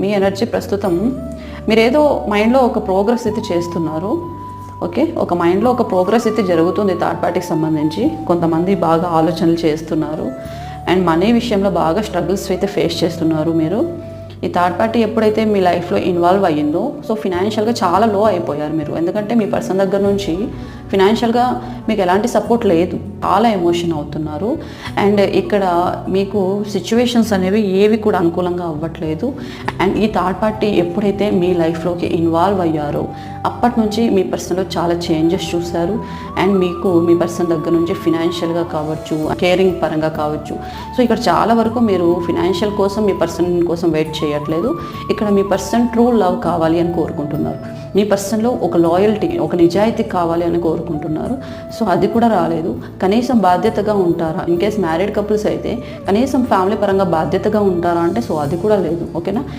మీ energy ప్రస్తుతం మీరు ఏదో మైండ్లో ఒక ప్రోగ్రెస్ అయితే చేస్తున్నారు ఓకే ఒక మైండ్లో ఒక ప్రోగ్రెస్ అయితే జరుగుతుంది థర్డ్ పార్టీకి సంబంధించి. కొంతమంది బాగా ఆలోచనలు చేస్తున్నారు అండ్ మనీ విషయంలో బాగా స్ట్రగుల్స్ అయితే ఫేస్ చేస్తున్నారు మీరు. ఈ థర్డ్ పార్టీ ఎప్పుడైతే మీ లైఫ్లో ఇన్వాల్వ్ అయ్యిందో సో ఫినాన్షియల్గా చాలా లో అయిపోయారు మీరు. ఎందుకంటే మీ పర్సన్ దగ్గర నుంచి ఫినాన్షియల్గా మీకు ఎలాంటి సపోర్ట్ లేదు. చాలా ఎమోషన్ అవుతున్నారు. అండ్ ఇక్కడ మీకు సిచ్యువేషన్స్ అనేవి ఏవి కూడా అనుకూలంగా అవ్వట్లేదు. అండ్ ఈ థర్డ్ పార్టీ ఎప్పుడైతే మీ లైఫ్లోకి ఇన్వాల్వ్ అయ్యారో అప్పటి నుంచి మీ పర్సన్లో చాలా చేంజెస్ చూశారు. అండ్ మీకు మీ పర్సన్ దగ్గర నుంచి ఫినాన్షియల్గా కావచ్చు కేరింగ్ పరంగా కావచ్చు. సో ఇక్కడ చాలా వరకు మీరు ఫినాన్షియల్ కోసం మీ పర్సన్ కోసం వెయిట్ చేయట్లేదు. ఇక్కడ మీ పర్సన్ ట్రూ లవ్ కావాలి అని కోరుకుంటున్నారు. మీ పర్సన్లో ఒక లాయల్టీ ఒక నిజాయితీ కావాలి అని కోరుకుంటున్నారు. సో అది కూడా రాలేదు. కనీసం బాధ్యతగా ఉంటారా? ఇన్ కేస్ మ్యారీడ్ కపుల్స్ అయితే కనీసం ఫ్యామిలీ పరంగా బాధ్యతగా ఉంటారా అంటే సో అది కూడా లేదు. ఓకేనా